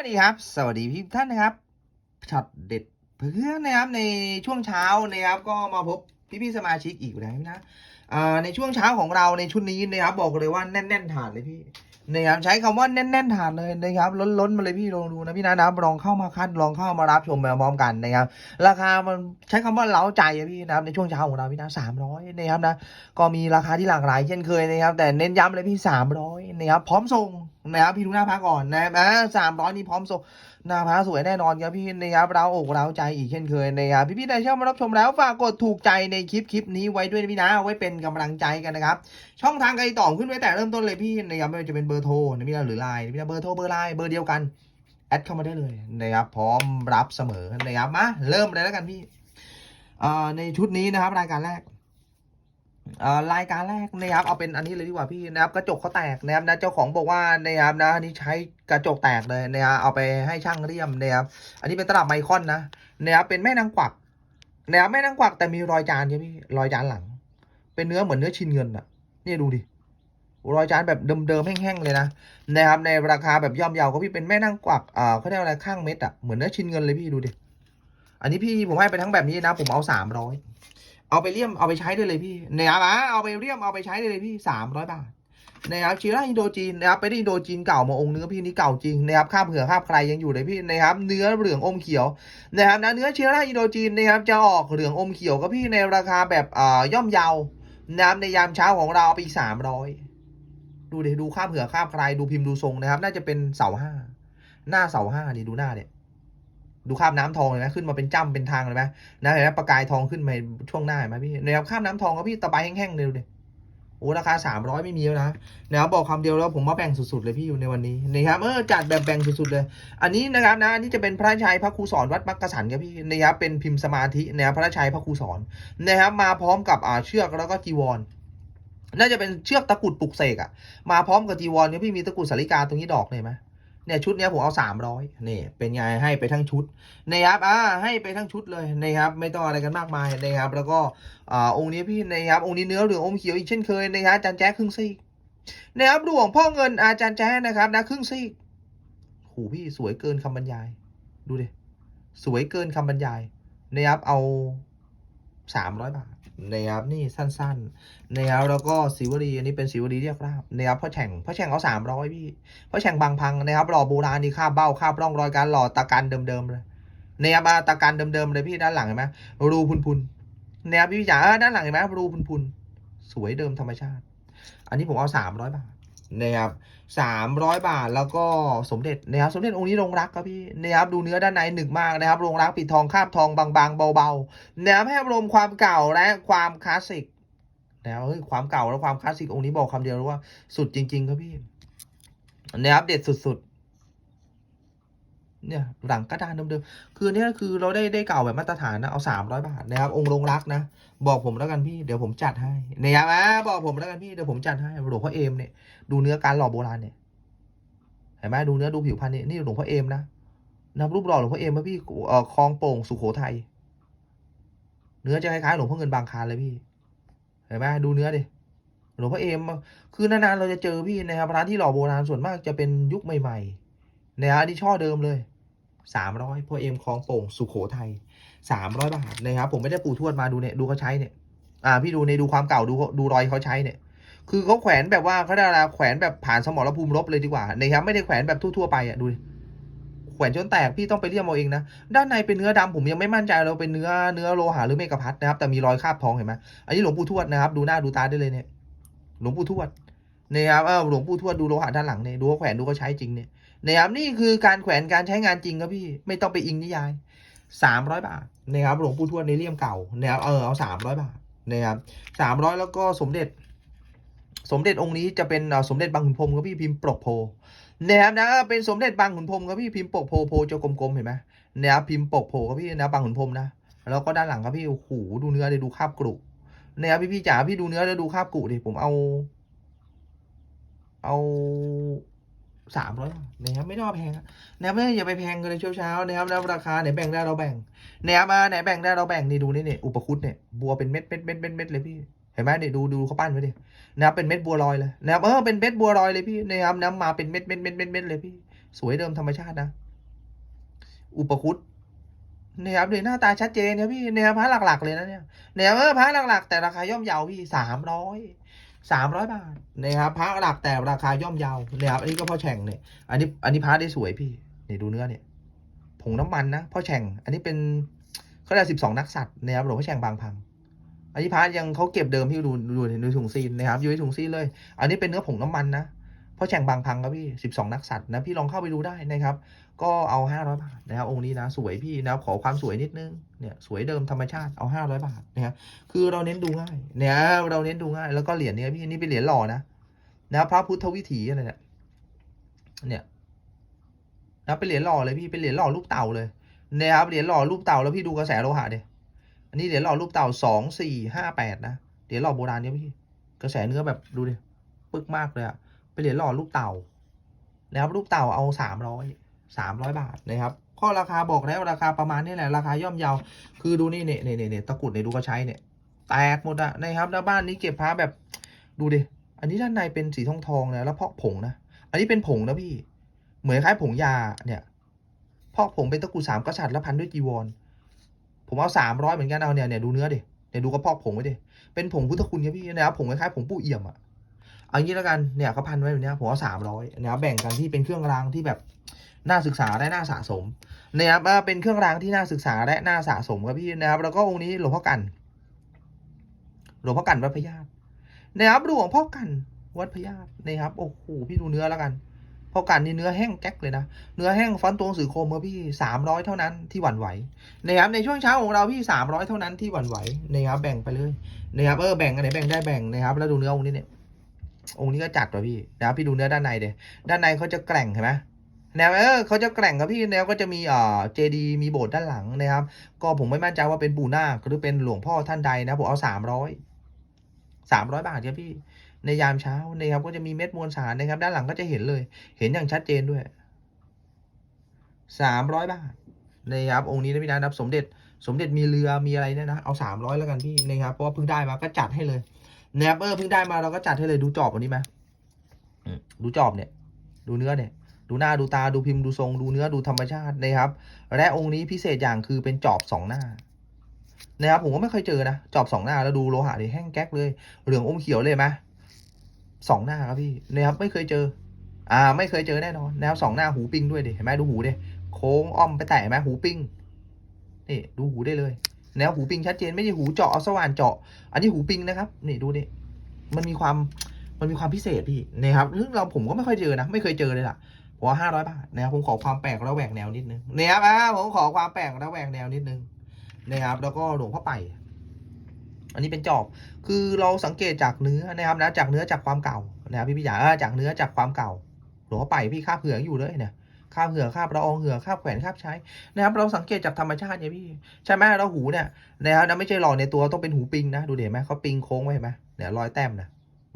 วัสดีครับ สวัสดีพี่ท่านนะครับช็อตเด็ดเพื่อนนะครับในช่วงเช้านะครับก็มาพบพี่พี่ๆสมาชิกอีกแล้วนะอ่าในช่วงเช้าของเราในชุดนี้นะครับบอกเลยว่าแน่นๆฐานเลยพี่นะครับใช้คำว่าแน่นๆฐานเลยนะครับล้นๆมาเลยพี่ลองดูนะพี่นะนะลองเข้ามาคัดลองเข้ามารับชมไปพร้อมกันนะครับ ราคามันใช้คำว่าเล้าใจพี่นะครับในช่วงเช้าของเราพี่นะสามร้อยนะครับนะก็มีราคาที่หลากหลายเช่นเคยนะครับแต่เน้นย้ำเลยพี่สามร้อยนะครับพร้อมส่ง นะครับพี่ดูหน้าพักก่อนนะครับอ่าสามร้อยนี่พร้อมส่งหน้าพักสวยแน่นอนครับพี่นะครับเราอกเราใจอีกเช่นเคยนะครับพี่พี่ได้ชอบมารับชมแล้วฝากกดถูกใจในคลิปคลิปนี้ไว้ด้วยพี่นะเอาไว้เป็นกำลังใจกันนะครับช่องทางการติดต่อขึ้นไว้แต่เริ่มต้นเลยพี่นะครับไม่ว่าจะเป็นเบอร์โทรนะพี่นะหรือไลน์นพี่นะเบอร์โทรเบอร์ไลน์เบอร์เดียวกันแอดเข้ามาได้เลยนะครับพร้อมรับเสมอนะครับมาเริ่มเลยแล้วกันพี่อ่าในชุดนี้นะครับรายการแรก รายการแรกนะครับเอาเป็นอันนี้เลยดีกว่าพี่นะครับกระจกเขาแตกนะครับนะเจ้าของบอกว่านะครับนะอันนี้ใช้กระจกแตกเลยนะครับเอาไปให้ช่างเลี่ยมนะครับอันนี้เป็นตลับไมคอนนะนะครับเป็นแม่นางกวักนะครับแม่นางกวักแต่มีรอยจานใช่พี่รอยจานหลัง เป็นเนื้อเหมือนเนื้อชินเงินอะนี่ดูดิรอยจานแบบเดิมๆแห้งๆเลยนะนะครับในราคาแบบย่อมเยาวก็พี่เป็นแม่นางกวักอ่าเขาเรียกอะไรข้างเม็ดอะเหมือนเนื้อชินเงินเลยพี่ดูดิอันนี้พี่ผมให้ไปทั้งแบบนี้นะ ผมเอาสามร้อย เอาไปเลี่ยมเอาไปใช้ได้เลยพี่นะครับอะเอาไปเลี่ยมเอาไปใช้ได้เลยพี่สามร้อยบาทนะครับชีร่าอินโดจีนนะครับไปได้อินโดจีนเก่ามาองค์เนื้อพี่นี่เก่าจริงนะครับข้ามเผื่อข้ามใครยังอยู่เลยพี่นะครับเนื้อเหลืองอมเขียวนะครับนะเนื้อชีร่าอินโดจีนนะครับจะออกเหลืองอมเขียวก็พี่ในราคาแบบอ่าย่อมเยานะครับในยามเช้าของเราเอาไปสามร้อยดูดิดูข้ามเผื่อข้ามใครดูพิมพ์ดูทรงนะครับ น่าจะเป็นเสาห้าหน้าเสาห้านี่ดูหน้าเนี่ย ดูคาบน้ำทองเลยไหมขึ้นมาเป็นจ้ำเป็นทางเลยไหมนะเห็นไหมประกายทองขึ้นมาช่วงหน้าเห็นไหมพี่นะครับคาบน้ำทองก็พี่ตะไบแห้งๆเลยดูดิโอ้ราคาสามร้อยไม่มีแล้วนะนะครับบอกคำเดียวแล้วผมมาแบ่งสุดๆเลยพี่อยู่ในวันนี้นะครับเออจัดแบบแบ่งสุดๆเลย อันนี้นะครับนะอันนี้จะเป็นพระชัยพระครูสอนวัดมักกะสันครับพี่นะครับเป็นพิมพ์สมาธินะครับพระชัยพระครูสอนนะครับมาพร้อมกับอ่าเชือกแล้วก็จีวรน่าจะเป็นเชือกตะกุดปลุกเสกอะมาพร้อมกับจีวรเนี่ยพี่มีตะกุดสาริกาตรงนี้ดอกเนี่ยเห็นไหม เนี่ยชุดเนี้ยผมเอาสามร้อยนี่เป็นไงให้ไปทั้งชุดนะครับอ่าให้ไปทั้งชุดเลยนะครับไม่ต้องอะไรกันมากมายนะครับแล้วก็อ่าองค์นี้พี่นะครับองค์นี้เนื้อเหลืองอมเขียวอีกเช่นเคยนะครับอาจารย์แจ๊คครึ่งซีกนะครับหลวงพ่อเงินอาจารย์แจ๊คนะครับนะครึ่งซีกโหพี่สวยเกินคำบรรยาย ดูดิสวยเกินคำบรรยายนะครับเอาสามร้อยบาท นะครับนี่สั้นๆนะครับแล้วก็สีวลีอันนี้เป็นสีวลีเรียบราบนะครับพ่อแฉ่งพ่อแฉ่งเอาสามร้อยพี่เพราะแฉ่งบางพังนะครับหล่อโบราณนี่คาบเบ้าคาบร่องรอยการหล่อตะกันเดิมๆเลยเนี่ยมาตะกันเดิมๆเลยพี่ด้านหลังเห็นไหมรูพุนๆเนี่ยพี่จ๋าด้านหลังเห็นไหมรูพุนๆสวยเดิมธรรมชาติ อันนี้ผมเอาสามร้อยบาท นะครับสามร้อยบาทแล้วก็สมเด็จนะครับสมเด็จองค์นี้รงรักครับพี่นะครับดูเนื้อด้านในหนึบมากนะครับรงรักปิดทองคาบทองบางๆเบาๆนะครับให้อารมณ์ความเก่าและความคลาสสิกนะครับเฮ้ยความเก่าและความคลาสสิกองค์นี้บอกคำเดียวเลยว่าสุดจริงๆครับพี่นะครับเด็ดสุด เนี่ยหลังกระดานเดิมๆ คือเนี่ยคือเราได้ได้เก่าแบบมาตรฐานนะ เอาสามร้อยบาทนะครับ องค์ลงรักนะ บอกผมแล้วกันพี่ เดี๋ยวผมจัดให้เนะครับอะบอกผมแล้วกันพี่ เดี๋ยวผมจัดให้หลวงพ่อเอมเนี่ย ดูเนื้อการหล่อโบราณเนี่ย เห็นไหมดูเนื้อดูผิวพรรณเนี่ย นี่หลวงพ่อเอมนะนะครับรูปหล่อหลวงพ่อเอมนะพี่เอ่อคลองโป่งสุโขทัย เนื้อจะคล้ายๆหลวงพ่อเงินบางคานเลยพี่ เห็นไหมดูเนื้อดิ หลวงพ่อเอม คือนานๆเราจะเจอพี่นะครับร้านที่หล่อโบราณส่วนมากจะเป็นยุคใหม่ ๆ นะฮะอันนี้ช่อเดิมเลยสามร้อยพ่อเอ็มคลองโป่งสุโขทัยสามร้อยบาทนะครับผมไม่ได้ปูทวดมาดูเนี่ยดูเขาใช้เนี่ยอ่าพี่ดูในดูความเก่าดูดูรอยเขาใช้เนี่ย คือเขาแขวนแบบว่าเขาได้อะแขวนแบบผ่านสมรภูมิรบเลยดีกว่านะครับไม่ได้แขวนแบบทั่วๆไปอะดูแขวนจนแตกพี่ต้องไปเรียมเอาเองนะด้านในเป็นเนื้อดำผมยังไม่มั่นใจเราเป็นเนื้อเนื้อโลหะหรือเมกะพัดนะครับแต่มีรอยคราบทองเห็นไหมอันนี้หลวงปู่ทวดนะครับดูหน้าดูตาได้เลยเนี่ยหลวงปู่ทวดนะครับเออหลวงปู่ทวดดูโลหะด้านหลังเนี่ยดูเขาแขวนดูเขาใช้จริงเนี่ย นะครับนี่คือการแขวนการใช้งานจริงครับพี่ไม่ต้องไปอิงนิยายสามร้อยบาทนะครับหลวงปู่ทวดในเลี่ยมเก่านะครับเออเอาสามร้อยบาทนะครับสามร้อยแล้วก็สมเด็จ สมเด็จองค์นี้จะเป็นสมเด็จบางขุนพรมครับพี่พิมพ์ปกโพนะครับนะเป็นสมเด็จบางขุนพรมครับพี่พิมพ์ปกโพโพจะกลมๆเห็นไหมนะครับพิมพ์ปกโพครับพี่นะบางขุนพรมนะแล้วก็ด้านหลังครับพี่โอ้โหดูเนื้อเลยดูคาบกรุนะครับพี่พี่จ๋าพี่ดูเนื้อแล้วดูคาบกรุดิผมเอา เอา สามร้อยนะครับไม่ต้องแพงนะครับไม่อย่าไปแพงกันเลยเช้าๆนะครับแล้วราคาไหนแบ่งได้เราแบ่งนะครับมาไหนแบ่งได้เราแบ่งนี่ดูนี่เนี่ยอุปคุตเนี่ยบัวเป็นเม็ดเม็ดเม็ดเม็ดเม็ดเลยพี่เห็นไหมเนี่ยดูดูเขาปั้นไว้ดินะครับเป็นเม็ดบัวลอยเลยนะครับเออเป็นเม็ดบัวลอยเลยพี่นะครับน้ำมาเป็นเม็ดเม็ดเม็ดเม็ดเม็ดเลยพี่ สวยเดิมธรรมชาตินะ อุปคุตนี่ยครับเลยหน้าตาชัดเจนครับพี่นี่ยครับพระหลักๆเลยนะเนี่ยเนี่ยเออพระหลักๆ แต่ราคาย่อมเยาพี่สามร้อย สามร้อยบาทนะครับพระหลักแต่ราคาย่อมเยาเนี่ยครับอันนี้ก็พ่อแฉ่งเนี่ยอันนี้อันนี้พระได้สวยพี่เนี่ยดูเนื้อเนี่ยผงน้ำมันนะพ่อแฉ่ง อันนี้เป็นเขาเรียกสิบสองนักสัตว์นะครับหลวงพ่อแฉ่งบางพัง อันนี้พระยังเขาเก็บเดิมพี่ดูดูในถุงซีนนะครับอยู่ในถุงซีนเลย อันนี้เป็นเนื้อผงน้ำมันนะ พราะแฉ่งบางพังครับพี่สิบสองนักสัตว์นะพี่ลองเข้าไปดูได้นะครับ ก็เอาห้าร้อยบาทนะครับองค์นี้นะสวยพี่นะขอความสวยนิดนึงเนี่ยสวยเดิมธรรมชาติเอาห้าร้อยบาทนะครับคือเราเน้นดูง่ายเนี่ยเราเน้นดูง่ายแล้วก็เหรียญเนี้ยพี่นี่เป็นเหรียญหล่อนะนะพระพุทธวิถีอะไรเนี่ยเนี่ยนะเป็นเหรียญหล่อเลยพี่เป็นเหรียญหล่อรูปเต่าเลยนะครับเหรียญหล่อรูปเต่าแล้วพี่ดูกระแสโลหะเดียอันนี้เหรียญหล่อรูปเต่าสองสี่ห้าแปดนะเหรียญหล่อโบราณเนี่ยพี่กระแสเนื้อแบบดูดิปึกมากเลยอะ เป็นเหรียญหล่อรูปเต่านะครับรูปเต่าเอาสามร้อยสามร้อยบาทนะครับข้อราคาบอกแล้วราคาประมาณนี้แหละราคาย่อมเยาคือดูนี่เนี่ยเนี่ยเนี่ยตะกุดเนี่ยดูกระใช้เนี่ยแตกหมดอะนะครับแล้วบ้านนี้เก็บพระแบบดูดิอันนี้ด้านในเป็นสีทองทองนะแล้วพอกผงนะอันนี้เป็นผงนะพี่ เหมือนคล้ายผงยาเนี่ยพอกผงเป็นตะกุดสามกษัตริย์แล้วพันด้วยจีวร ผมเอาสามร้อยเหมือนกันเอาเนี่ยเนี่ยดูเนื้อดิเนี่ยดูกระพอกผงไว้ดิเป็นผงพุทธคุณครับพี่นะครับผงคล้ายๆผงปูเอี่ยมอะ เอางี้แล้วกันเนี่ยเขาพันไว้แบบเนี้ยผมเอาสามร้อยนะครับแบ่งกันที่เป็นเครื่องรางที่แบบน่าศึกษาและน่าสะสมนะครับเป็นเครื่องรางที่น่าศึกษาและน่าสะสมครับพี่นะครับ แล้วก็องค์นี้หลวงพ่อกัน หลวงพ่อกันวัดพญาตนะครับหลวงพ่อกันวัดพญาตนะครับโอ้โหพี่ดูเนื้อแล้วกันพ่อกันนี่เนื้อแห้งแก๊กเลยนะ เนื้อแห้งฟันตวงสือโคมครับพี่สามร้อยเท่านั้นที่หวั่นไหวนะครับในช่วงเช้าของเราพี่สามร้อยเท่านั้นที่หวั่นไหวนะครับแบ่งไปเลยนะครับเออแบ่งกันไหนแบ่งได้แบ่งนะครับแล้วดูเนื้อองค์นี้เนี่ย องค์นี้ก็จัดว่ะพี่นะครับพี่ดูเนื้อด้านในเดยด้านในเขาจะแกร่งเห็นไหมแนวเออเขาจะแกร่งครับพี่แนวก็จะมีเอ่อเจดีมีโบสถ์ด้านหลังนะครับ ก็ผมไม่มั่นใจว่าเป็นปู่นาคหรือเป็นหลวงพ่อท่านใดนะผมเอาสามร้อยสามร้อยบาทครับพี่ ในยามเช้านะครับก็จะมีเม็ดมวลสารนะครับ ด้านหลังก็จะเห็นเลย เห็นอย่างชัดเจนด้วยสามร้อยบาทนะครับองค์นี้นะพี่นะนับสมเด็จสมเด็จมีเรือมีอะไรเนี่ยนะเอาสามร้อยแล้วกันพี่นะครับเพราะว่าเพิ่งได้มาก็จัดให้เลย นะครับเออเพิ่งได้มาเราก็จัดให้เลยดูจอบวันนี้ไหมอืมดูจอบเนี่ย ดูเนื้อเนี่ย ดูหน้าดูตาดูพิมพ์ดูทรง ดูเนื้อดูธรรมชาตินะครับ และองค์นี้พิเศษอย่างคือเป็นจอบสองหน้านะครับผมก็ไม่เคยเจอนะจอบสองหน้าแล้วดูโลหะนี่แห้งแก๊กเลย เหลืองอมเขียวเลยไหมสองหน้าครับพี่นะครับไม่เคยเจอ อ่า ไม่เคยเจอแน่นอนนะครับสองหน้าหูปิ้งด้วยดิเห็นไหมดูหูดิโค้งอ้อมไปแตะเห็นไหมหูปิ้งนี่ดูหูได้เลย แนวหูปิงชัดเจนไม่ใช่หูเจาะเอาสว่านเจาะ อันนี้หูปิงนะครับนี่ดูนี่มันมีความมันมีความพิเศษพี่นะครับซึ่งเราผมก็ไม่ค่อยเจอนะ ไม่เคยเจอเลยล่ะผมว่าห้าร้อยบาทนะครับผมขอความแปลกแล้วแหวกแนวนิดนึงนะครับอ่าผมขอความแปลกแล้วแหวกแนวนิดนึงนะครับ แล้วก็หลวงพ่อไป อันนี้เป็นจอบ คือเราสังเกตจากเนื้อนะครับนะจากเนื้อจากความเก่านะครับพี่พี่จ๋าจากเนื้อจากความเก่า หลวงพ่อไปพี่คาบเหืองอยู่เลยเนี่ย คาบเหือคาบละอองเหือคาบแขวนคาบใช้นะครับเราสังเกตจากธรรมชาติเนี่ยพี่ใช่ไหมแล้วหูเนี่ยนะครับนะไม่ใช่หล่อในตัวต้องเป็นหูปิงนะดูเห็นไหมเขาปิงโค้งไว้เห็นไหมเนี่ยรอยแต้มนะ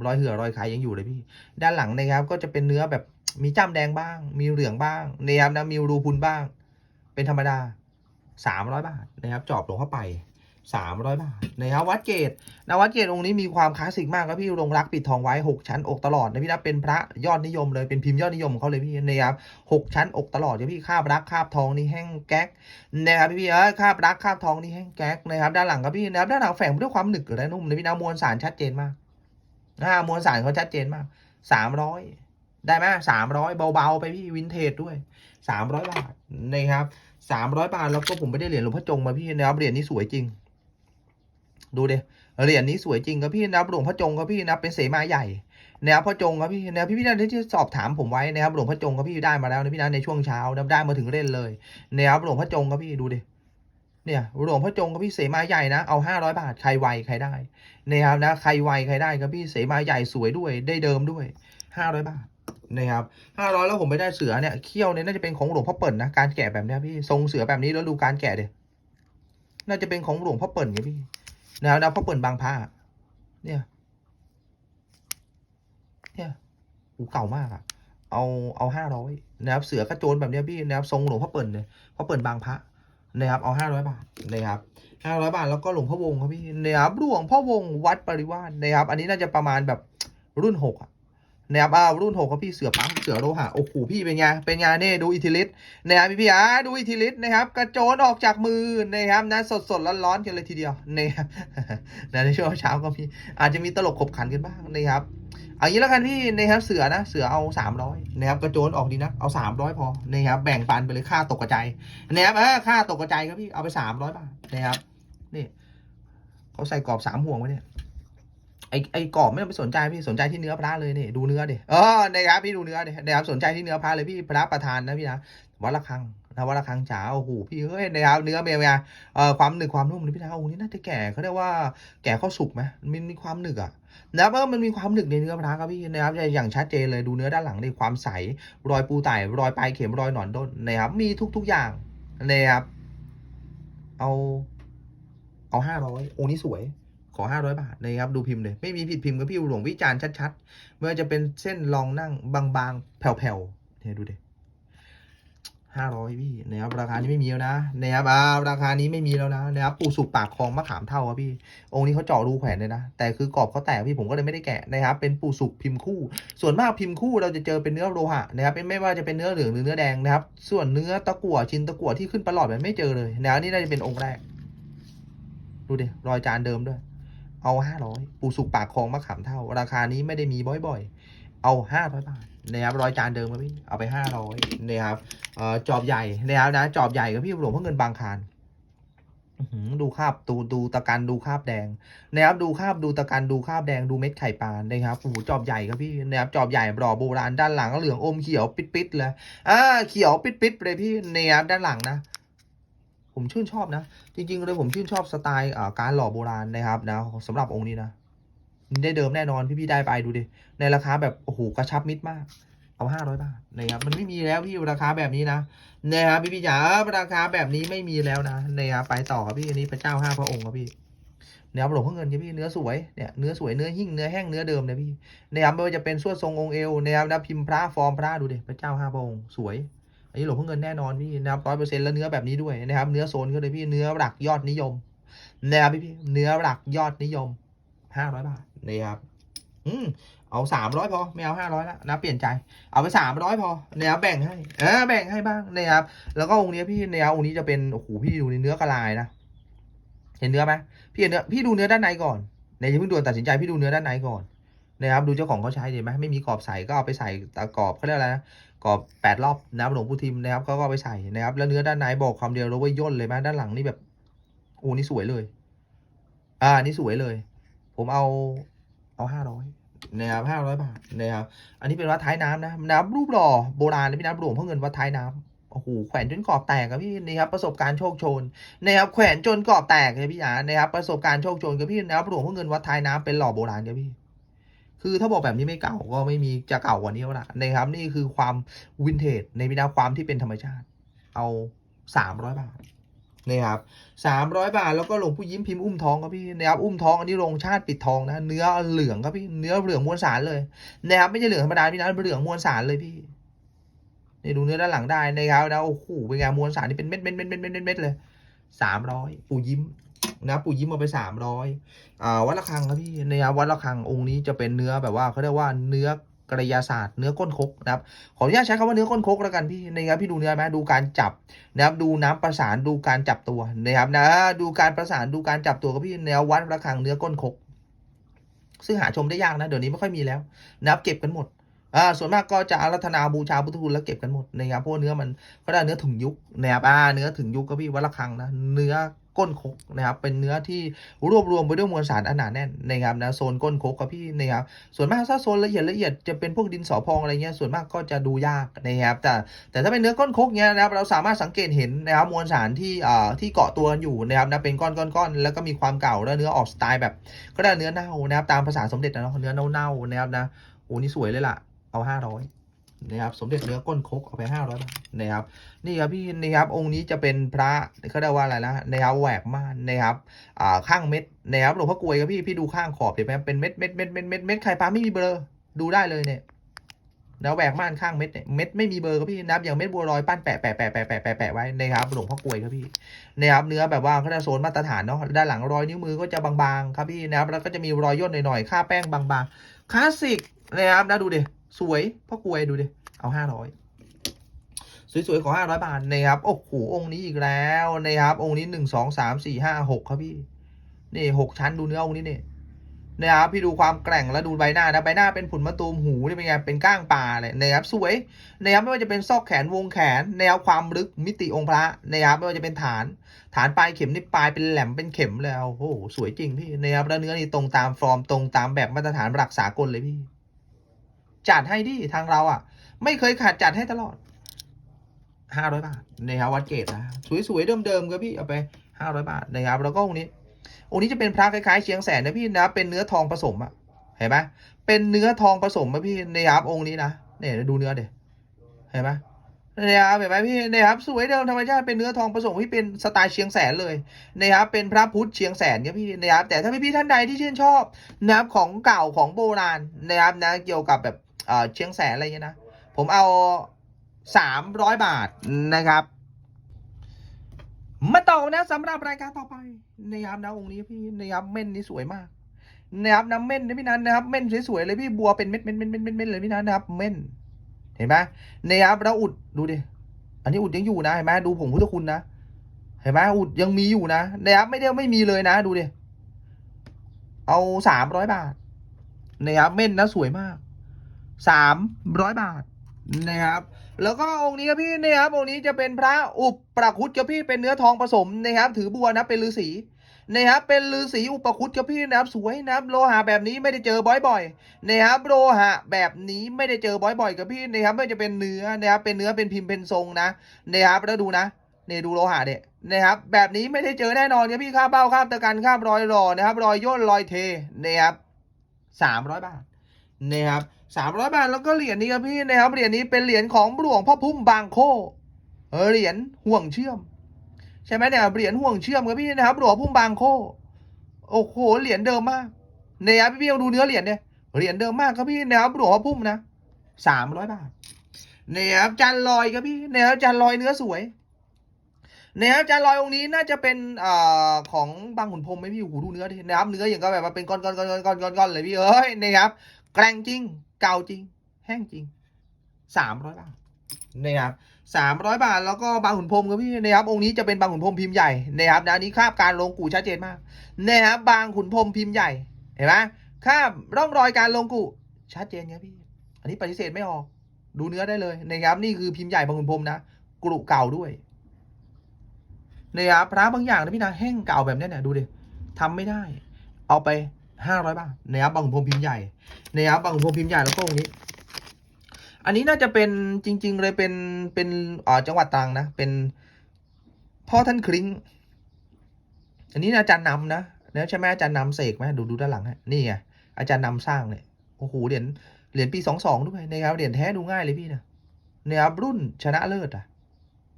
รอยเหือรอยขายยังอยู่เลยพี่ ด้านหลังนะครับก็จะเป็นเนื้อแบบมีจ้ำแดงบ้าง มีเหลืองบ้างนะครับนะมีรูพุนบ้าง เป็นธรรมดาสามร้อยบาทนะครับจอบหลวงเข้าไป สามร้อยบาทนะครับวัดเกตนะวัดเกตองค์นี้มีความคลาสสิกมากครับพี่ลงรักปิดทองไว้หกชั้นอกตลอดนะพี่นะเป็นพระยอดนิยมเลยเป็นพิมพ์ยอดนิยมของเขาเลยพี่นะครับหกชั้นอกตลอดเลยพี่คาบรักคาบทองนี่แห้งแก๊กนะครับพี่พี่เออคาบรักคาบทองนี่แห้งแก๊กนะครับด้านหลังครับพี่นะครับด้านหลังแฝงไปด้วยความหนึบและนุ่มนะพี่นะมวลสารชัดเจนมากอ่ามวลสารเขาชัดเจนมากสามร้อยได้ไหมสามร้อยเบาๆไปพี่วินเทจด้วยสามร้อยบาทนะครับสามร้อยบาทแล้วก็ผมไม่ได้เหรียญหลวงพ่อจงมาพี่นะครับเหรียญนี้สวยจริง ดูเดเหรียญนี้สวยจริงครับพี่นะครับหลวงพ่อจงครับพี่นะเป็นเสมาใหญ่นะครับพ่อจงครับพี่นะพี่พี่นันที่สอบถามผมไว้นะครับหลวงพ่อจงครับพี่ได้มาแล้วนะพี่นะในช่วงเช้านะได้มาถึงเล่นเลยนะครับหลวงพ่อจงครับพี่ดูเดิเนี่ยหลวงพ่อจงครับพี่เสมาใหญ่นะเอาห้าร้อยบาทใครไวใครได้นะครับนะใครไวใครได้ครับพี่เสมาใหญ่สวยด้วยได้เดิมด้วยห้าร้อยบาทนะครับห้าร้อยแล้วผมไปได้เสือเนี่ยเขี้ยวเนี่ยน่าจะเป็นของหลวงพ่อเปิ่นนะการแกะแบบนี้พี่ทรงเสือแบบนี้แล้วดูการแกะเดยน่าจะเป็นของหลวงพ่อเปิ่นครับพี่ นะครับนะพ่อเปิดบางพระเนี่ย เนี่ยหูเก่ามากอะเอาเอาห้าร้อยนะครับเสือกระโจนแบบเนี้ยพี่นะครับทรงหลวงพ่อเปิ่นเลยพ่อเปิ่นบางพระนะครับเอาห้าร้อยบาทนะครับห้าร้อยบาทแล้วก็หลวงพ่อวงครับพี่นะครับหลวงพ่อวงวัดปริวาสนะครับ อันนี้น่าจะประมาณแบบรุ่นหกอะ นะครับอ่ารุ่นหกครับพี่เสือปั๊มเสือโลหะโอ้โหพี่เป็นไงเป็นไงเน่ดูอิทธิฤทธิ์นะครับพี่พี่อ่าดูอิทธิฤทธิ์นะครับ กระโจนออกจากมือนะครับนะสดสดร้อนร้อนกันเลยทีเดียวนะครับในช่วงเช้าก็มีอาจจะมีตลกขบขันกันบ้างนะครับเอางี้แล้วกันพี่นะครับเสือนะเสือเอาสามร้อยนะครับกระโจนออกดีนะเอาสามร้อยพอนะครับแบ่งปันไปเลยค่าตกกระจายนะครับเออค่าตกกระจายครับพี่เอาไปสามร้อยบาทนะครับนี่เขาใส่กรอบสามห่วงไว้เนี่ย ไอไอกรอบไม่ต้องไปสนใจพี่สนใจที่เนื้อพระเลยนี่ดูเนื้อดิเออนะครับพี่ดูเนื้อดินะครับสนใจที่เนื้อพระเลยพี่พระประธานนะพี่นะวัดละคังนะวัดละคังจ๋าโอ้โหพี่เฮ้ยนะครับเนื้อเป็นไงเอ่อความหนึบความนุ่มนี่พี่นะโอ้โหนี่น่าจะแก่เขาเรียกว่าแก่ข้าวสุกไหมมันมีความหนึบอะนะครับมันมีความหนึบในเนื้อพระครับพี่นะครับอย่างชัดเจนเลยดูเนื้อด้านหลังในความใสรอยปูไต่รอยปลายเข็มรอยหนอนด้นนะครับมีทุก ๆอย่างนะครับเอา เอาห้าร้อยองนี้สวย ขอห้าร้อยบาทนะครับดูพิมพ์เลยไม่มีผิดพิมพ์กับพี่หลวงวิจารณ์ชัดๆไม่ว่าจะเป็นเส้นรองนั่งบางๆแผ่วๆเนี่ยดูเดิห้าร้อยพี่นะครับราคานี้ไม่มีแล้วนะนะครับอ่าราคานี้ไม่มีแล้วนะนะครับปูสุกปากคลองมะขามเท่าครับพี่ องค์นี้เขาเจาะรูแขวนเลยนะ แต่คือกรอบเขาแตกพี่ผมก็เลยไม่ได้แกะนะครับ เป็นปูสุกพิมพ์คู่ ส่วนมากพิมพ์คู่เราจะเจอเป็นเนื้อโลหะนะครับเป็นไม่ว่าจะเป็นเนื้อเหลืองหรือเนื้อแดงนะครับ ส่วนเนื้อตะกั่วชิ้นตะกั่วที่ขึ้นประหลอดแบบไม่เจอเลยนะครับนี่น่าจะเป็นองค์แรก ดูดิรอยจานเดิมด้วย เอาห้าร้อยปูสุกปากคลองมะขามเท่า ราคานี้ไม่ได้มีบ่อยๆ เอาห้าร้อยบาทนะครับรอยจานเดิมครับพี่เอาไปห้าร้อยนะครับเอ่อจอบใหญ่นะครับนะจอบใหญ่กับพี่หลวงพ่อเงินบางคารดูคราบดูดูตะกันดูคราบแดงนะครับดูคราบดูตะกันดูคราบแดงดูเม็ดไข่ปลานะครับโอ้โหจอบใหญ่ครับพี่นะครับจอบใหญ่บรอโบราณด้านหลังก็เหลืองอมเขียวปิดๆเลยอ่าเขียวปิดๆเลยพี่นะครับด้านหลังนะ ผมชื่นชอบนะ จริง ๆ เลยผมชื่นชอบสไตล์การหล่อโบราณนะครับนะสำหรับองค์นี้นะได้เดิมแน่นอนพี่ๆได้ไปดูดิในราคาแบบโอ้โหกระชับมิตรมาก เอาห้าร้อยบาทนะครับมันไม่มีแล้วพี่ราคาแบบนี้นะนะครับพี่พี่จ๋าราคาแบบนี้ไม่มีแล้วนะนะครับไปต่อครับพี่อันนี้พระเจ้าห้าพระองค์ครับพี่นะครับหลวงพ่อเงินครับพี่เนื้อสวยเนี่ยเนื้อสวยเนื้อหิ่งเนื้อแห้งเนื้อเดิมเลยพี่นะครับไม่ว่าจะเป็นส่วนทรงองค์เอวนะครับนะพิมพ์พระฟอร์มพระดูดิพระเจ้าห้าพระองค์สวย อันนี้หลวงพ่อเงินแน่นอนพี่นะครับร้อยเปอร์เซ็นต์แล้วเนื้อแบบนี้ด้วยนะครับ เนื้อโซนก็เลยพี่เนื้อหลักยอดนิยมนะครับพี่พี่เนื้อหลักยอดนิยมห้าร้อยบาทนะครับอืมเอาสามร้อยพอไม่เอาห้าร้อยแล้วนะเปลี่ยนใจ เอาไปสามร้อยพอนะครับแบ่งให้เออแบ่งให้บ้างนะครับแล้วก็องค์นี้พี่นะครับองค์นี้จะเป็นโอ้โหพี่ดูในเนื้อกระลายนะเห็นเนื้อไหมพี่เห็นเนื้อพี่ดูเนื้อด้านในก่อนในอย่าเพิ่งด่วนตัดสินใจพี่ดูเนื้อด้านในก่อนนะครับดูเจ้าของเขาใช้ดีไหมไม่มีกรอบใส่ก็เอาไปใส่ตะกรอบเขาเรียกอะไรนะ กรอบแปดรอบนะครับหลวงปู่ทิมนะครับเขาก็ไปใส่นะครับแล้วเนื้อด้านในบอกคำเดียวเลยว่าย่นเลยไหมด้านหลังนี่แบบโอ้นี่สวยเลย อ่านี่สวยเลย ผมเอาเอาห้าร้อยนะครับห้าร้อยบาทนะครับ อันนี้เป็นวัดท้ายน้ำนะน้ำรูปหล่อโบราณนะพี่น้ำหลวงพ่อเงินวัดท้ายน้ำโอ้โหแขวนจนกรอบแตกครับพี่นี่ครับประสบการณ์โชคโชนนะครับแขวนจนกรอบแตกเลยพี่จ๋านะครับประสบการณ์โชคโชนกับพี่นะครับหลวงพ่อเงินวัดท้ายน้ำเป็นหล่อโบราณครับพี่ คือถ้าบอกแบบนี้ไม่เก่าก็ไม่มีจะเก่ากว่านี้แล้วละนะครับ นี่คือความวินเทจในวินาความที่เป็นธรรมชาติ เอาสามร้อยบาทนี่ครับสามร้อยบาทแล้วก็หลวงผู้ยิ้มพิมพ์อุ้มท้องครับพี่นะครับอุ้มท้องอันนี้ลงชาติปิดทองนะเนื้อเหลืองครับพี่เนื้อเหลืองมวลสารเลยนะครับไม่ใช่เหลืองธรรมดาพี่นะเหลืองมวลสารเลยพี่นี่ดูเนื้อด้านหลังได้นะครับนะโอ้โหเป็นไงมวลสารนี่เป็นเม็ดเม็ดเม็ดเม็ดเม็ดเม็ดเลยสามร้อยปู่ยิ้ม นะปู่ยิ้มเอาไปสามร้อยอ่าวัดระฆังครับพี่ในครับวัดระฆังองค์นี้จะเป็นเนื้อแบบว่าเขาเรียกว่าเนื้อกระยาศาสตร์เนื้อก้นคกนะครับขออนุญาตใช้คำว่าเนื้อก้นคกแล้วกันพี่นะครับพี่ดูเนื้อไหมดูการจับนะครับดูน้ำประสานดูการจับตัวนะครับนะดูการประสานดูการจับตัวกับพี่แนววัดระฆังเนื้อก้นคก ซึ่งหาชมได้ยากนะเดี๋ยวนี้ไม่ค่อยมีแล้วนะครับเก็บกันหมดอ่าส่วนมากก็จะอารัธนาบูชาพุทธคุณแล้วเก็บกันหมดนะครับเพราะเนื้อมันก็ได้เนื้อถึงยุคนะครับอ่าเนื้อถึงยุคก็พี่วัดระฆังนะเนื้อ ก้นคกนะครับ เป็นเนื้อที่รวบรวมไปด้วยมวลสารอันหนาแน่นนะครับนะโซนก้นคกครับพี่นะครับส่วนมากถ้าโซนละเอียดละเอียดจะเป็นพวกดินสอพองอะไรเงี้ยส่วนมากก็จะดูยากนะครับ แต่แต่ถ้าเป็นเนื้อก้นคกเนี้ยนะครับเราสามารถสังเกตเห็นนะครับมวลสารที่อ่าที่เกาะตัวอยู่นะครับนะเป็นก้อนก้อนๆแล้วก็มีความเก่าแล้วเนื้อออกสไตล์แบบ ก็ได้เนื้อเน่านะครับตามภาษาสมเด็จนะเนาะเนื้อเน่าๆนะครับนะโอ้นี่สวยเลยล่ะเอาห้าร้อย นะครับสมเด็จเนื้อก้นคกเอาไปห้าร้อยบาทนะครับนี่ครับพี่นี่ครับองค์นี้จะเป็นพระเขาเรียกว่าอะไรนะนะครับแหวกม่านนะครับอ่าข้างเม็ดนะครับหลวงพ่อกลวยครับพี่พี่ดูข้างขอบเห็นไหมเป็นเม็ดเม็ดเม็ดเม็ดเม็ดเม็ดไข่ปลาไม่มีเบลอดูได้เลยเนี่ยนะแหวกม่านข้างเม็ดเนี่ยเม็ดไม่มีเบอร์ครับพี่นับอย่างเม็ดบัวลอยปั้นแปะแปะแปะแปะแปะแปะแปะไว้นะครับหลวงพ่อกลวยครับพี่นะครับเนื้อแบบว่าเขาจะโซนมาตรฐานเนาะด้านหลังรอยนิ้วมือก็จะบางๆครับพี่นะครับแล้วก็จะมีรอยย่นหน่อยๆค่าแป้งบางๆคลาสสิกนะครับนะดูดิ สวยพ่อกวยดูดิ เอาห้าร้อยสวยๆ ขอห้าร้อยบาทนะครับ โอ้โห องค์นี้อีกแล้วนะครับ องค์นี้หนึ่งสองสามสี่ห้าหกครับพี่ นี่หกชั้นดูเนื้อองค์นี้เนี่ยนะครับพี่ดูความแกร่งแล้วดูใบหน้านะใบหน้าเป็นผุนมะตูมหูนี่เป็นไงเป็นก้างปลาเลยนะครับสวยนะครับไม่ว่าจะเป็นซอกแขนวงแขนแนวความลึกมิติองค์พระนะครับไม่ว่าจะเป็นฐาน ฐานปลายเข็มนี่ปลายเป็นแหลมเป็นเข็มเลยโอ้โหสวยจริงพี่นะครับแล้วเนื้อนี่ตรงตามฟอร์มตรงตามแบบมาตรฐานหลักสากลเลยพี่ จัดให้ดิทางเราอะ ไม่เคยขาดจัดให้ตลอดห้าร้อยบาทนะครับวัดเกตนะสวยๆเดิมๆครับพี่เอาไปห้าร้อยบาทนะครับแล้วก็องค์นี้องค์นี้จะเป็นพระคล้ายๆเชียงแสนนะพี่นะเป็นเนื้อทองผสมอะเห็นไหมเป็นเนื้อทองผสมนะพี่นะครับองค์นี้นะเนี่ยดูเนื้อเดี๋ยเห็นไหมนะครับเห็นไหมพี่นะครับสวยเดิมธรรมชาติเป็นเนื้อทองผสมที่เป็นสไตล์เชียงแสนเลยนะครับเป็นพระพุทธเชียงแสนครับพี่นะครับแต่ถ้าพี่ๆท่านใดที่ชื่นชอบนะครับของเก่าของโบราณนะครับนะเกี่ยวกับแบบ เออเชียงแสนอะไรเงี้ยนะ ผมเอาสามร้อยบาทนะครับ มาต่อนะสำหรับรายการต่อไปนะครับนะองค์นี้พี่นะครับเม่นนี่สวยมากนะครับน้ำเม่นนะพี่นันนะครับเม่นสวยๆเลยพี่บัวเป็นเม็ดเม็ดเม็ดเม็ดเม็ดเลยพี่นันนะครับเม่นเห็นไหมนะครับแล้วอุดดูดิอันนี้อุดยังอยู่นะเห็นไหมดูผงพุทธคุณนะเห็นไหมอุดยังมีอยู่นะนะครับไม่ได้ไม่มีเลยนะดูดิเอาสามร้อยบาทนะครับเม่นนะสวยมาก สามร้อยบาทนะครับ แล้วก็องค์นี้ครับพี่นะครับองค์นี้จะเป็นพระอุปปราคุตครับพี่เป็นเนื้อทองผสมนะครับ ถือบัวนะเป็นฤาษีนะครับเป็นฤาษีอุปคุตครับพี่นะครับสวยนะครับโลหะแบบนี้ไม่ได้เจอบ่อยๆนะครับโลหะแบบนี้ไม่ได้เจอบ่อยๆกับพี่นะครับไม่จะเป็นเนื้อนะครับเป็นเนื้อเป็นพิมพ์เป็นทรงนะนะครับแล้วดูนะเนี่ยดูโลหะเนี่ยนะครับแบบนี้ไม่ได้เจอแน่นอนครับพี่ข้าเบ้าข้ามตะกันข้ามรอยหล่อนะครับรอยย่นรอยเทนะครับสามร้อยบาทนะครับ สามร้อยบาทแล้วก็เหรียญนี้ครับพี่นะครับเหรียญนี้เป็นเหรียญของหลวงพ่อพุ่มบางโคเหรียญห่วงเชื่อม ใช่ไหมเนี่ยเหรียญห่วงเชื่อมครับพี่นะครับหลวงพุ่มบางโคโอ้โหเหรียญเดิมมากเนี่ยพี่พี่ลองดูเนื้อเหรียญเนี่ยเหรียญเดิมมากครับพี่นะครับหลวงพ่อพุ่มนะสามร้อยบาทเนี่ยครับจานลอยครับพี่เนี่ยครับจานลอยเนื้อสวยเนี่ยครับจานลอยองค์นี้น่าจะเป็นอ่าของบางขุนพรมไหมพี่โอ้โหดูเนื้อดินะครับเนื้ออย่างก็แบบว่าเป็นก้อนก้อนก้อนก้อนก้อนก้อนก้อนเลยพี่เอ้ยนะครับ แกร่งจริง เก่าจริง แห้งจริงสามร้อยบาทนะครับสามร้อยบาท แล้วก็บางขุนพรมครับพี่นะครับ องค์นี้จะเป็นบางขุนพรมพิมพ์ใหญ่นะครับนะนนี้คาบการลงกูชัดเจนมากนะครับบางขุนพรมพิมพ์ใหญ่ เห็นไหมคาบร่องรอยการลงกูชัดเจนครับพี่ อันนี้ปฏิเสธไม่ออก ดูเนื้อได้เลยนะครับ นี่คือพิมพ์ใหญ่บางขุนพรมนะกรุเก่าด้วยนะครับพระบางอย่างนะพี่นะแห้งเก่าแบบนี้เนี่ยดูดิทำไม่ได้ เอาไป ห้าร้อยบาทนะครับบางขุนพรมพิมพ์ใหญ่นะครับบางขุนพรมพิมพ์ใหญ่แล้วก็องนี้ อันนี้น่าจะเป็นจริง ๆ เลยเป็นเป็นอ่าจังหวัดตรังนะเป็นพ่อท่านคลิงอันนี้อาจารย์นำนะแล้วใช่ไหมอาจารย์นำเสกไหมดูดูด้านหลังฮะนี่ไงอาจารย์นำสร้างเนี่ยโอ้โหเหรียญเหรียญปีสองสองด้วยนะครับเหรียญแท้ดูง่ายเลยพี่นะนะครับรุ่นชนะเลิศอะ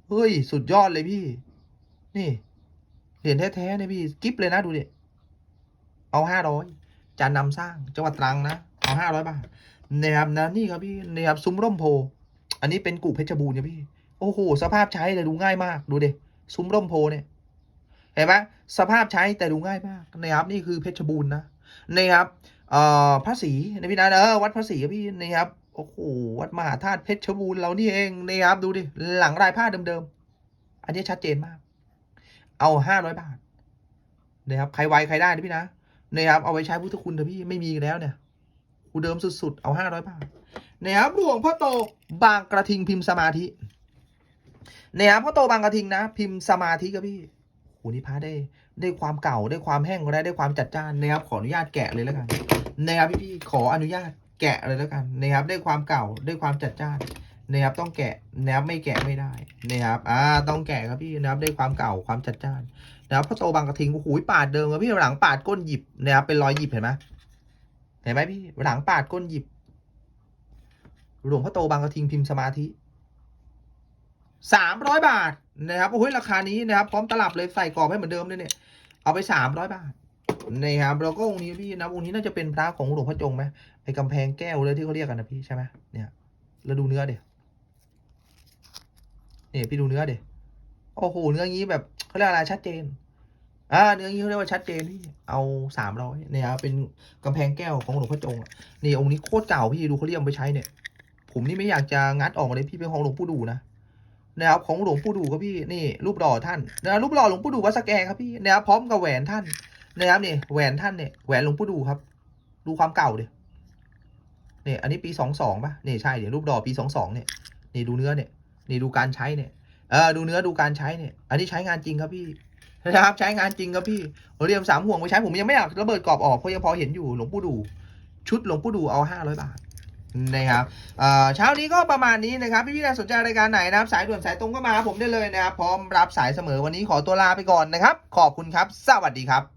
เฮ้ยสุดยอดเลยพี่ นี่เหรียญแท้ๆเนี่ยพี่กิฟเลยนะดูดิ เอาห้าร้อยจานนำสร้างจังหวัดตรังนะ เอาห้าร้อยบาทนะครับนะนี่ครับพี่นะครับซุ้มร่มโพ อันนี้เป็นกู่เพชรบูรณ์เนี่ยพี่ โอ้โหสภาพใช้แต่ดูง่ายมากดูดิซุ้มร่มโพเนี่ยเห็นไหมสภาพใช้แต่ดูง่ายมากนะครับนี่คือเพชรบูรณ์นะนะครับเอ่อพระศรีนะพี่นะเออวัดพระศรีครับพี่นะครับโอ้โหวัดมหาธาตุเพชรบูรณ์เรานี่เองนะครับดูดิหลังลายผ้าเดิมๆอันนี้ชัดเจนมาก เอาห้าร้อยบาทนะครับใครไวใครได้นะพี่นะ นะครับเอาไว้ใช้พุทธคุณเถอะพี่ไม่มีแล้วเนี่ยกูเดิมสุดๆ เอาห้าร้อยบาทนะครับหลวงพ่อโตบางกระทิงพิมพ์สมาธินะครับพ่อโตบางกระทิงนะ พิมพ์สมาธิครับพี่โอ้นี่พระได้ ได้ความเก่าได้ความแห้งและได้ความจัดจ้านนะครับขออนุญาตแกะเลยแล้วกันนะครับพี่ๆขออนุญาตแกะเลยแล้วกันนะครับได้ความเก่าได้ความจัดจ้านนะครับต้องแกะนะครับไม่แกะไม่ได้นะครับอ่าต้องแกะครับพี่นะครับได้ความเก่าความจัดจ้าน นะครับพระโตบางกระทิงโอ้โหปาดเดิมครับพี่หลังปาดก้นหยิบนะครับเป็นรอยหยิบเห็นไหมเห็นไหมพี่หลังปาดก้นหยิบ หลวงพ่อโตบางกระทิงพิมพ์สมาธิสามร้อยบาทนะครับโอ้ยราคานี้นะครับ พร้อมตลับเลยใส่กรอบให้เหมือนเดิมเลยเนี่ยเอาไปสามร้อยบาทนะครับแล้วก็องค์นี้พี่นะองค์นี้น่าจะเป็นพระของหลวงพ่อจงไหมไอ้กำแพงแก้วเลยที่เขาเรียกกันนะพี่ใช่ไหมเนี่ยแล้วดูเนื้อเดี๋ยเนี่ยพี่ดูเนื้อเดี๋ยว โอ้โหเนื้องี้แบบเขาเรียกอะไรชัดเจน อ่า เนื้อนี้เขาเรียกว่าชัดเจนพี่เอาสามร้อยเนี่ยเป็นกำแพงแก้วของหลวงพ่อจงอะนี่องค์นี้โคตรเก่าพี่ดูเขาเรียกไปใช้เนี่ย ผมนี่ไม่อยากจะงัดออกมาเลยพี่เป็นของหลวงปู่ดูนะนะครับของหลวงปู่ดูครับพี่นี่รูปหล่อท่านนะรูปหล่อหลวงปู่ดูวัดสแกครับพี่นะครับพร้อมกับแหวนท่านนะครับนี่แหวนท่านเนี่ยแหวนหลวงปู่ดูครับ ดูความเก่าเดิเนี่ยอันนี้ปีสองสองป่ะเนี่ยใช่เดี๋ยวรูปหล่อปีสองสองเนี่ยนี่ดูเนื้อเนี่ยนี่ดูการใช้เนี่ย เออดูเนื้อดูการใช้เนี่ย อันนี้ใช้งานจริงครับพี่นะครับใช้งานจริงครับพี่เรียมสามห่วงไปใช้ผมยังไม่อยากระเบิดกรอบออกเพราะยังพอเห็นอยู่หลวงปู่ดู ชุดหลวงปู่ดูเอาห้าร้อยบาทนะครับเช้านี้ก็ประมาณนี้นะครับ พี่พี่ๆสนใจรายการไหนนะครับ สายด่วนสายตรงก็มาหาผมได้เลยนะครับ พร้อมรับสายเสมอวันนี้ขอตัวลาไปก่อนนะครับ ขอบคุณครับ สวัสดีครับ